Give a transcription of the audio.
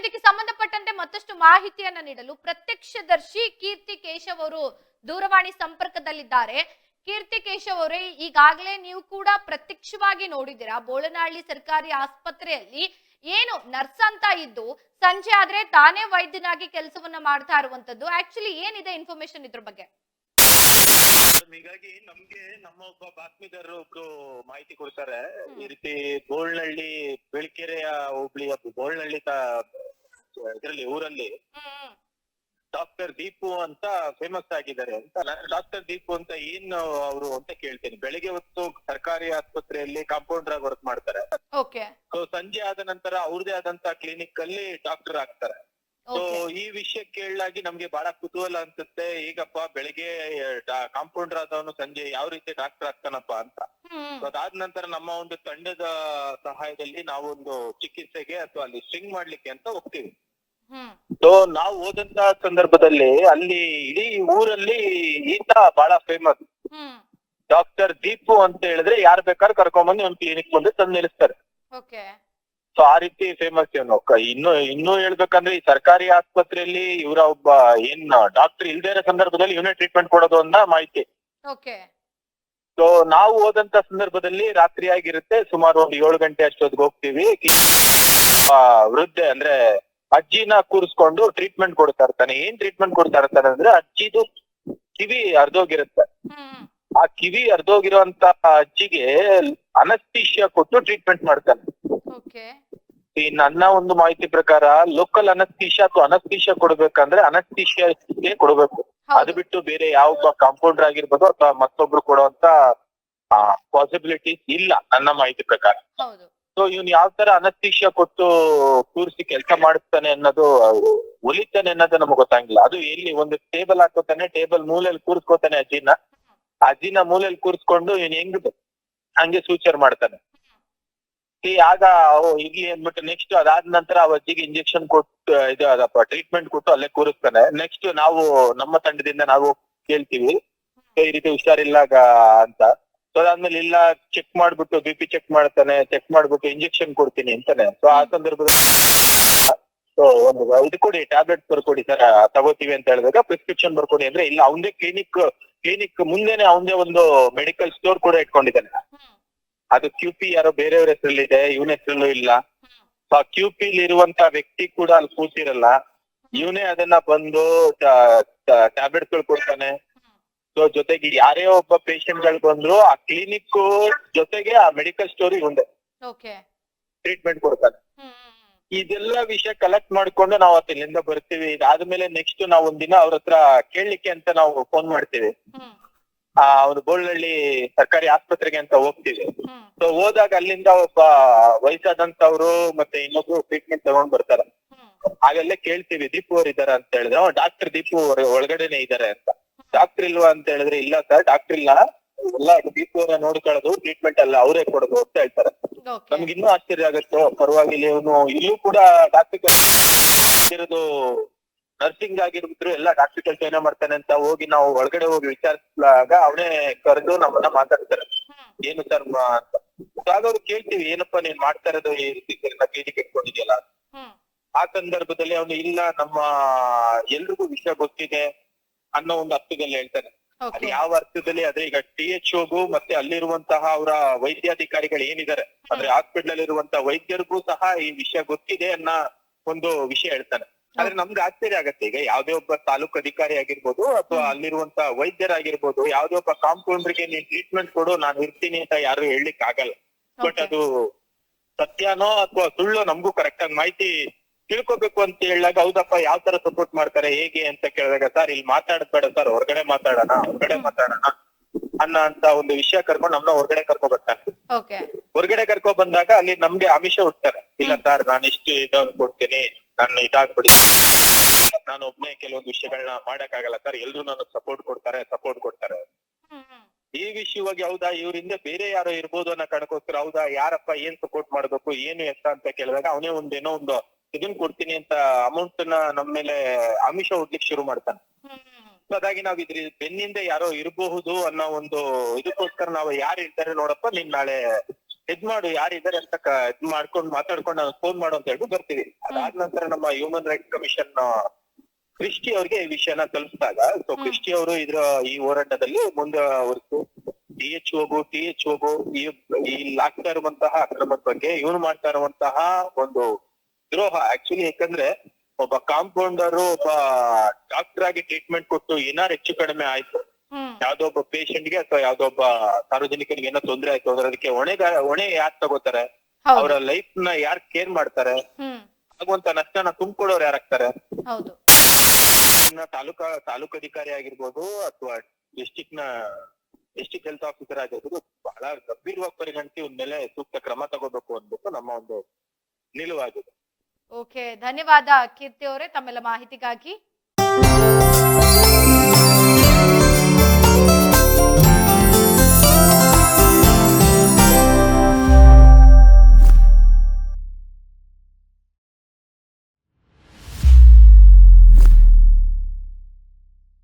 ಇದಕ್ಕೆ ಸಂಬಂಧಪಟ್ಟಂತೆ ಮತ್ತಷ್ಟು ಮಾಹಿತಿಯನ್ನ ನೀಡಲು ಪ್ರತ್ಯಕ್ಷದರ್ಶಿ ಕೀರ್ತಿ ಕೇಶವ್ ಅವರು ದೂರವಾಣಿ ಸಂಪರ್ಕದಲ್ಲಿದ್ದಾರೆ. ಕೀರ್ತಿ ಕೇಶವ್ ಅವರೇ ಈಗಾಗಲೇ ನೀವು ಕೂಡ ಪ್ರತ್ಯಕ್ಷವಾಗಿ ನೋಡಿದಿರಾ ಬೋಳನಹಳ್ಳಿ ಸರ್ಕಾರಿ ಆಸ್ಪತ್ರೆಯಲ್ಲಿ ಏನು ನರ್ಸ್ ಅಂತ ಇದ್ದು ಸಂಜೆ ಆದ್ರೆ ತಾನೇ ವೈದ್ಯನಾಗಿ ಕೆಲಸವನ್ನ ಮಾಡ್ತಾ ಇರುವಂತದ್ದು. ಆಕ್ಚುಲಿ ಏನಿದೆ ಇನ್ಫಾರ್ಮೇಶನ್ ಇದ್ರ ಬಗ್ಗೆ? ಹೀಗಾಗಿ ನಮ್ಗೆ ನಮ್ಮ ಒಬ್ಬ ಬಾತ್ಮೀದಾರರು ಒಬ್ರು ಮಾಹಿತಿ ಕೊಡ್ತಾರೆ. ಈ ರೀತಿ ಬೋಳ್ನಹಳ್ಳಿ ಬೆಳಕೆರೆಯ ಹೋಬಳಿಯ ಬೋಳ್ನಹಳ್ಳಿ ಇದರಲ್ಲಿ ಊರಲ್ಲಿ ಡಾಕ್ಟರ್ ದೀಪು ಅಂತ ಫೇಮಸ್ ಆಗಿದ್ದಾರೆ ಅಂತ. ನಾನು ಡಾಕ್ಟರ್ ದೀಪು ಅಂತ ಏನು ಅವರು ಅಂತ ಕೇಳ್ತೀನಿ. ಬೆಳಿಗ್ಗೆ ಹೊತ್ತು ಸರ್ಕಾರಿ ಆಸ್ಪತ್ರೆಯಲ್ಲಿ ಕಾಂಪೌಂಡರ್ ಆಗಿ ವರ್ಕ್ ಮಾಡ್ತಾರೆ. ಸೊ ಸಂಜೆ ಆದ ನಂತರ ಅವ್ರದೇ ಆದಂತ ಕ್ಲಿನಿಕ್ ಅಲ್ಲಿ ಡಾಕ್ಟರ್ ಆಗ್ತಾರೆ. ಸೊ ಈ ವಿಷಯ ಕೇಳಲಾಗಿ ನಮ್ಗೆ ಬಹಳ ಕುತೂಹಲ ಅನ್ಸುತ್ತೆ. ಈಗಪ್ಪ ಬೆಳಿಗ್ಗೆ ಕಾಂಪೌಂಡರ್ ಆದವನು ಸಂಜೆ ಯಾವ ರೀತಿ ಡಾಕ್ಟರ್ ಆಗ್ತಾನಪ್ಪ ಅಂತ. ಅದಾದ ನಂತರ ನಮ್ಮ ಒಂದು ತಂಡದ ಸಹಾಯದಲ್ಲಿ ನಾವೊಂದು ಚಿಕಿತ್ಸೆಗೆ ಅಥವಾ ಅಲ್ಲಿ ಸ್ಟ್ರಿಂಗ್ ಮಾಡ್ಲಿಕ್ಕೆ ಅಂತ ಹೋಗ್ತೀವಿ. ಸೊ ನಾವು ಹೋದಂತ ಸಂದರ್ಭದಲ್ಲಿ ಅಲ್ಲಿ ಇಡೀ ಊರಲ್ಲಿ ಈತ ಬಹಳ ಫೇಮಸ್ ಡಾಕ್ಟರ್ ದೀಪು ಅಂತ ಹೇಳಿದ್ರೆ ಯಾರ್ ಬೇಕಾದ್ರೂ ಕರ್ಕೊಂಡ್ಬಂದು ಒಂದು ಕ್ಲಿನಿಕ್ ಮುಂದೆ ತಂದು ನಿಲ್ಲಿಸ್ತಾರೆ. ಸೊ ಆ ರೀತಿ ಫೇಮಸ್ ಇವನು. ಇನ್ನು ಇನ್ನು ಹೇಳ್ಬೇಕಂದ್ರೆ ಈ ಸರ್ಕಾರಿ ಆಸ್ಪತ್ರೆಯಲ್ಲಿ ಇವರ ಒಬ್ಬ ಏನ್ ಡಾಕ್ಟರ್ ಇಲ್ದೇ ಇರೋ ಸಂದರ್ಭದಲ್ಲಿ ಇವನೇ ಟ್ರೀಟ್ಮೆಂಟ್ ಕೊಡೋದು ಅಂತ ಮಾಹಿತಿ. ಓಕೆ ಸೊ ನಾವು ಹೋದಂತ ಸಂದರ್ಭದಲ್ಲಿ ರಾತ್ರಿ ಆಗಿರುತ್ತೆ ಸುಮಾರು ಒಂದು ಏಳು ಗಂಟೆ ಅಷ್ಟೊತ್ತಿಗೆ ಹೋಗ್ತೀವಿ. ವೃದ್ಧೆ ಅಂದ್ರೆ ಅಜ್ಜಿನ ಕೂರಿಸ್ಕೊಂಡು ಟ್ರೀಟ್ಮೆಂಟ್ ಕೊಡ್ತಾ ಇರ್ತಾನೆ. ಏನ್ ಟ್ರೀಟ್ಮೆಂಟ್ ಕೊಡ್ತಾ ಇರ್ತಾನೆ ಅಂದ್ರೆ ಅಜ್ಜಿದು ಕಿವಿ ಅರ್ಧೋಗಿರುತ್ತೆ ಆ ಕಿವಿ ಅರ್ಧೋಗಿರುವಂತ ಅಜ್ಜಿಗೆ ಅನಸ್ತೀಶಿಯಾ ಕೊಟ್ಟು ಟ್ರೀಟ್ಮೆಂಟ್ ಮಾಡ್ತಾನೆ. ಈ ನನ್ನ ಒಂದು ಮಾಹಿತಿ ಪ್ರಕಾರ ಲೋಕಲ್ ಅನಸ್ತೀಶಿಯಾ ಅಥವಾ ಅನಸ್ತೀಶಿಯಾ ಕೊಡ್ಬೇಕಂದ್ರೆ ಅನಸ್ತೀಶಿಯಾಗೆ ಕೊಡ್ಬೇಕು. ಅದು ಬಿಟ್ಟು ಬೇರೆ ಯಾವೊಬ್ಬ ಕಾಂಪೌಂಡರ್ ಆಗಿರ್ಬೋದು ಅಥವಾ ಮತ್ತೊಬ್ರು ಕೊಡುವಂತ ಪಾಸಿಬಿಲಿಟೀಸ್ ಇಲ್ಲ ನನ್ನ ಮಾಹಿತಿ ಪ್ರಕಾರ. ಹೌದು. ಸೊ ಇವ್ನು ಯಾವ ತರ ಅನಸ್ತೀಶ ಕೊಟ್ಟು ಕೂರಿಸಿ ಕೆಲಸ ಮಾಡಿಸ್ತಾನೆ ಅನ್ನೋದು ಒಲಿತಾನೆ ಅನ್ನೋದು ನಮಗೆ ಗೊತ್ತಾಗಿಲ್ಲ ಅದು ಎಲ್ಲಿ ಒಂದು ಟೇಬಲ್ ಹಾಕೋತಾನೆ ಟೇಬಲ್ ಮೂಲೆಯಲ್ಲಿ ಕೂರಿಸ್ಕೋತಾನೆ ಅಜ್ಜಿನ ಅಜ್ಜಿನ ಮೂಲೆಯಲ್ಲಿ ಕೂರಿಸ್ಕೊಂಡು ಇವನ್ ಹೆಂಗ್ ಹಂಗೆ ಸೂಚರ್ ಮಾಡ್ತಾನೆ. ಆಗ ಇಲ್ಲಿ ಅಂದ್ಬಿಟ್ಟು ನೆಕ್ಸ್ಟ್ ಅದಾದ ನಂತರ ಆ ಅಜ್ಜಿಗೆ ಇಂಜೆಕ್ಷನ್ ಕೊಟ್ಟು ಇದು ಅದಪ್ಪ ಟ್ರೀಟ್ಮೆಂಟ್ ಕೊಟ್ಟು ಅಲ್ಲೇ ಕೂರಿಸ್ತಾನೆ. ನೆಕ್ಸ್ಟ್ ನಾವು ನಮ್ಮ ತಂಡದಿಂದ ನಾವು ಕೇಳ್ತೀವಿ. "ಏ, ಈ ರೀತಿ ಹುಷಾರಿಲ್ಲ ಅಂತ. ಸೊ ಅದಾದ್ಮೇಲೆ ಇಲ್ಲ ಚೆಕ್ ಮಾಡ್ಬಿಟ್ಟು ಬಿ ಪಿ ಚೆಕ್ ಮಾಡ್ತಾನೆ ಚೆಕ್ ಮಾಡ್ಬಿಟ್ಟು ಇಂಜೆಕ್ಷನ್ ಕೊಡ್ತೀನಿ ಅಂತಾನೆ. ಸೊ ಆ ಸಂದರ್ಭದಲ್ಲಿ ಸೊ ಒಂದು ಇದು ಕೊಡಿ ಟ್ಯಾಬ್ಲೆಟ್ ಬರ್ಕೊಡಿ ಸರ್ ತಗೋತೀವಿ ಅಂತ ಹೇಳಿದಾಗ ಪ್ರಿಸ್ಕ್ರಿಪ್ಷನ್ ಬರ್ಕೊಡಿ ಅಂದ್ರೆ ಇಲ್ಲ ಅವಂದೇ ಕ್ಲಿನಿಕ್ ಕ್ಲಿನಿಕ್ ಮುಂದೆನೆ ಅವಂದೇ ಒಂದು ಮೆಡಿಕಲ್ ಸ್ಟೋರ್ ಕೂಡ ಇಟ್ಕೊಂಡಿದ್ದಾನೆ. ಅದು ಕ್ಯೂ ಪಿ ಯಾರೋ ಬೇರೆಯವ್ರ ಹೆಸರಲ್ಲಿದೆ ಇವನ ಹೆಸರಲ್ಲೂ ಇಲ್ಲ. ಸೊ ಆ ಕ್ಯೂ ಪಿ ಇರುವಂತ ವ್ಯಕ್ತಿ ಕೂಡ ಅಲ್ಲಿ ಕೂತಿರಲ್ಲ, ಇವನೇ ಅದನ್ನ ಬಂದು ಟ್ಯಾಬ್ಲೆಟ್ಸ್ಗಳು ಕೊಡ್ತಾನೆ. ಸೊ ಜೊತೆಗೆ ಯಾರೇ ಒಬ್ಬ ಪೇಷಂಟ್ಗಳು ಬಂದ್ರು ಆ ಕ್ಲಿನಿಕ್ ಜೊತೆಗೆ ಆ ಮೆಡಿಕಲ್ ಸ್ಟೋರಿ ಒಂದೇ. ಓಕೆ ಟ್ರೀಟ್ಮೆಂಟ್ ಕೊಡ್ತಾರೆ. ಇದೆಲ್ಲ ವಿಷಯ ಕಲೆಕ್ಟ್ ಮಾಡ್ಕೊಂಡು ನಾವು ಅಲ್ಲಿಂದ ಬರ್ತೀವಿ. ಇದಾದ್ಮೇಲೆ ನೆಕ್ಸ್ಟ್ ನಾವು ಒಂದಿನ ಅವ್ರ ಹತ್ರ ಕೇಳಲಿಕ್ಕೆ ಅಂತ ನಾವು ಫೋನ್ ಮಾಡ್ತೀವಿ. ಆ ಅವ್ರು ಬೋಳ್ನಳ್ಳಿ ಸರ್ಕಾರಿ ಆಸ್ಪತ್ರೆಗೆ ಅಂತ ಹೋಗ್ತೀವಿ. ಸೊ ಹೋದಾಗ ಅಲ್ಲಿಂದ ಒಬ್ಬ ವಯಸ್ಸಾದಂತವ್ರು ಮತ್ತೆ ಇನ್ನೊಬ್ರು ಟ್ರೀಟ್ಮೆಂಟ್ ತಗೊಂಡ್ ಬರ್ತಾರೆ. ಹಾಗಲ್ಲೇ ಹಾಗೆಲ್ಲ ಕೇಳ್ತೀವಿ. ದೀಪು ಅವ್ರ ಇದಾರ ಅಂತ ಹೇಳಿದ್ರೆ ಡಾಕ್ಟರ್ ದೀಪು ಅವ್ರ ಒಳಗಡೆನೆ ಇದಾರೆ ಅಂತ. ಡಾಕ್ಟರ್ ಇಲ್ವಾ ಅಂತ ಹೇಳಿದ್ರೆ ಇಲ್ಲ ಸರ್ ಡಾಕ್ಟರ್ ಇಲ್ಲ. ಎಲ್ಲ ಅವರ ನೋಡ್ಕೊಳ್ಳೋದು ಟ್ರೀಟ್ಮೆಂಟ್ ಅಲ್ಲ ಅವರೇ ಕೊಡೋದು ಅಂತ ಹೇಳ್ತಾರೆ. ನಮ್ಗೆ ಇನ್ನೂ ಆಶ್ಚರ್ಯ ಆಗುತ್ತೆ. ಪರವಾಗಿಲ್ಲ ಇವನು ಇಲ್ಲೂ ಕೂಡ ಡಾಕ್ಟರ್ ನರ್ಸಿಂಗ್ ಆಗಿರ್ಬಿಟ್ರು ಎಲ್ಲ ಡಾಕ್ಟರ್ ಕೆಲಸ ಏನೋ ಮಾಡ್ತಾನೆ ಅಂತ ಹೋಗಿ ನಾವು ಒಳಗಡೆ ಹೋಗಿ ವಿಚಾರಿಸಿದಾಗ ಅವನೇ ಕರೆದು ನಮ್ಮನ್ನ ಮಾತಾಡ್ತಾರೆ. ಏನು ಸರ್ ಅಂತ ಆಗ ಅವ್ರು ಕೇಳ್ತೀವಿ ಏನಪ್ಪಾ ನೀನ್ ಮಾಡ್ತಾ ಇರೋದು ಈ ರೀತಿ ಕ್ಲಿನಿಕ್ ಇಟ್ಕೊಂಡಿದ್ಯಲ್ಲ ಆ ಸಂದರ್ಭದಲ್ಲಿ ಅವನು ಇಲ್ಲ ನಮ್ಮ ಎಲ್ರಿಗೂ ವಿಷಯ ಗೊತ್ತಿದೆ. ಅನ್ನೋ ಒಂದು ಅರ್ಥದಲ್ಲಿ ಹೇಳ್ತಾರೆ ಅದು ಯಾವ ಅರ್ಥದಲ್ಲಿ ಅದೇ ಈಗ ಟಿ ಎಚ್ ಓಗು ಮತ್ತೆ ಅಲ್ಲಿರುವಂತಹ ಅವರ ವೈದ್ಯಾಧಿಕಾರಿಗಳು ಏನಿದ್ದಾರೆ ಅಂದ್ರೆ ಹಾಸ್ಪಿಟಲ್ ಅಲ್ಲಿ ಇರುವಂತಹ ವೈದ್ಯರಿಗೂ ಸಹ ಈ ವಿಷಯ ಗೊತ್ತಿದೆ ಅನ್ನೋ ಒಂದು ವಿಷಯ ಹೇಳ್ತಾನೆ. ಆದ್ರೆ ನಮ್ಗೆ ಆಶ್ಚರ್ಯ ಆಗತ್ತೆ. ಈಗ ಯಾವ್ದೇ ಒಬ್ಬ ತಾಲೂಕು ಅಧಿಕಾರಿ ಆಗಿರ್ಬೋದು ಅಥವಾ ಅಲ್ಲಿರುವಂತ ವೈದ್ಯರಾಗಿರ್ಬೋದು ಯಾವ್ದೇ ಒಬ್ಬ ಕಾಂಪೌಂಡರ್ಗೆ ನೀನ್ ಟ್ರೀಟ್ಮೆಂಟ್ ಕೊಡು ನಾನು ಇರ್ತೀನಿ ಅಂತ ಯಾರು ಹೇಳಲಿಕ್ಕೆ ಆಗಲ್ಲ ಬಟ್ ಅದು ಸತ್ಯನೋ ಅಥವಾ ಸುಳ್ಳು ನಮಗೂ ಕರೆಕ್ಟ್ ಆಗಿ ಮಾಹಿತಿ ತಿಳ್ಕೊಬೇಕು ಅಂತ ಹೇಳಿದಾಗ ಹೌದಪ್ಪ ಯಾವ ತರ ಸಪೋರ್ಟ್ ಮಾಡ್ತಾರೆ ಹೇಗೆ ಅಂತ ಕೇಳಿದಾಗ ಸರ್ ಇಲ್ಲಿ ಮಾತಾಡಬೇಡ ಸರ್ ಹೊರಗಡೆ ಮಾತಾಡೋಣ ಹೊರಗಡೆ ಮಾತಾಡೋಣ ಅನ್ನೋ ಅಂತ ಒಂದು ವಿಷಯ ಕರ್ಕೊಂಡು ನಮ್ನ ಹೊರಗಡೆ ಕರ್ಕೊ ಬರ್ತಾರೆ ಹೊರಗಡೆ ಕರ್ಕೊ ಬಂದಾಗ ಅಲ್ಲಿ ನಮ್ಗೆ ಆಮಿಷ ಹುಡ್ತಾರೆ ಇಲ್ಲ ಸರ್ ನಾನು ಇಷ್ಟು ಇದನ್ನು ಕೊಡ್ತೀನಿ ನಾನು ಇದಾಗ್ಬಿಡಿ ನಾನು ಒಬ್ನೇ ಕೆಲವೊಂದು ವಿಷಯಗಳನ್ನ ಮಾಡಕ್ಕಾಗಲ್ಲ ಸರ್ ಎಲ್ರು ನನಗ್ ಸಪೋರ್ಟ್ ಕೊಡ್ತಾರೆ ಸಪೋರ್ಟ್ ಕೊಡ್ತಾರೆ. ಈ ವಿಷಯವಾಗಿ ಹೌದಾ ಇವ್ರಿಂದ ಬೇರೆ ಯಾರೋ ಇರ್ಬೋದು ಅನ್ನೋ ಕಾರಣಕ್ಕೋಸ್ಕರ ಹೌದಾ ಯಾರಪ್ಪ ಏನ್ ಸಪೋರ್ಟ್ ಮಾಡ್ಬೇಕು ಏನು ಎತ್ತ ಅಂತ ಕೇಳಿದಾಗ ಅವನೇ ಒಂದೇನೋ ಒಂದು ಇದನ್ ಕೊಡ್ತೀನಿ ಅಂತ ಅಮೌಂಟ್ನ ನಮ್ ಮೇಲೆ ಆಮಿಷ ಹೋಗ್ಲಿಕ್ಕೆ ಶುರು ಮಾಡ್ತಾನೆ ಹ್ಮ್ ಅದಾಗಿ ನಾವ್ ಇದ್ರ, ಬೆನ್ನಿಂದ ಯಾರೋ ಇರಬಹುದು ಅನ್ನೋ ಒಂದು ಇದಕ್ಕೋಸ್ಕರ ನಾವು ಯಾರು ಇರ್ತಾರೆ ನೋಡಪ್ಪ, ನೀನ್ ನಾಳೆ ಇದ್ ಮಾಡು ಯಾರಿದ್ದಾರೆ ಅಂತ ಇದ್ ಮಾಡ್ಕೊಂಡು ಮಾತಾಡ್ಕೊಂಡು ನಾವು ಫೋನ್ ಮಾಡು ಅಂತ ಹೇಳ್ಬಿಟ್ಟು ಬರ್ತೀವಿ ಅದಾದ ನಂತರ ನಮ್ಮ ಹ್ಯೂಮನ್ ರೈಟ್ ಕಮಿಷನ್ ಕ್ರಿಸ್ಟಿ ಅವ್ರಿಗೆ ಈ ವಿಷಯನ ತಲುಪಿಸಿದಾಗ ಸೊ. ಕ್ರಿಸ್ಟಿ ಅವರು ಇದ್ರ ಈ ಹೋರಾಟದಲ್ಲಿ ಮುಂದುವರೆದು ಡಿ ಎಚ್ ಓಗು ಟಿ ಎಚ್ ಓಗು ಈ ಆಗ್ತಾ ಇರುವಂತಹ ಅಕ್ರಮದ ಬಗ್ಗೆ, ಇವನು ಮಾಡ್ತಾ ಇರುವಂತಹ ಒಂದು ದ್ರೋಹ ಆಕ್ಚುಲಿ ಯಾಕಂದ್ರೆ ಒಬ್ಬ ಕಾಂಪೌಂಡರ್ ಒಬ್ಬ ಡಾಕ್ಟರ್ ಆಗಿ ಟ್ರೀಟ್ಮೆಂಟ್ ಕೊಟ್ಟು ಏನಾರು ಹೆಚ್ಚು ಕಡಿಮೆ ಆಯ್ತು. ಯಾವ್ದೊಬ್ಬ ಯಾವ್ದೋ ಒಬ್ಬ ಗೆ ಅಥವಾ ಯಾವ್ದೋ ಒಬ್ಬ ಸಾರ್ವಜನಿಕನಿಗೆ ಏನೋ ತೊಂದರೆ ಆಯ್ತು. ಅಂದ್ರೆ ಅದಕ್ಕೆ ಹೊಣೆಗಾರ ಹೊಣೆ ಯಾರು ತಗೋತಾರೆ? ಅವರ ಲೈಫ್ನ ಯಾರು ಕೇರ್ ಮಾಡ್ತಾರೆ? ಆಗುವಂತ ನಷ್ಟನ ತುಂಬಿಕೊಳ್ಳೋರು ಯಾರಾಗ್ತಾರೆ ತಾಲೂಕಾ ತಾಲೂಕು ಅಧಿಕಾರಿ ಆಗಿರ್ಬೋದು ಅಥವಾ ಡಿಸ್ಟಿಕ್ನ ಡಿಸ್ಟಿಕ್ ಹೆಲ್ತ್ ಆಫೀಸರ್ ಆಗಿರ್ಬೋದು ಬಹಳ ಗಂಭೀರವಾಗಿ ಪರಿಗಣಿಸಿ ಒಂದ್ ಮೇಲೆ ಸೂಕ್ತ ಕ್ರಮ ತಗೋಬೇಕು ಅಂದ್ಬಿಟ್ಟು ನಮ್ಮ ಒಂದು ನಿಲುವಾಗಿದೆ. ಓಕೆ ಧನ್ಯವಾದ ಕೀರ್ತಿ ಅವರೇ ತಮ್ಮೆಲ್ಲ ಮಾಹಿತಿಗಾಗಿ.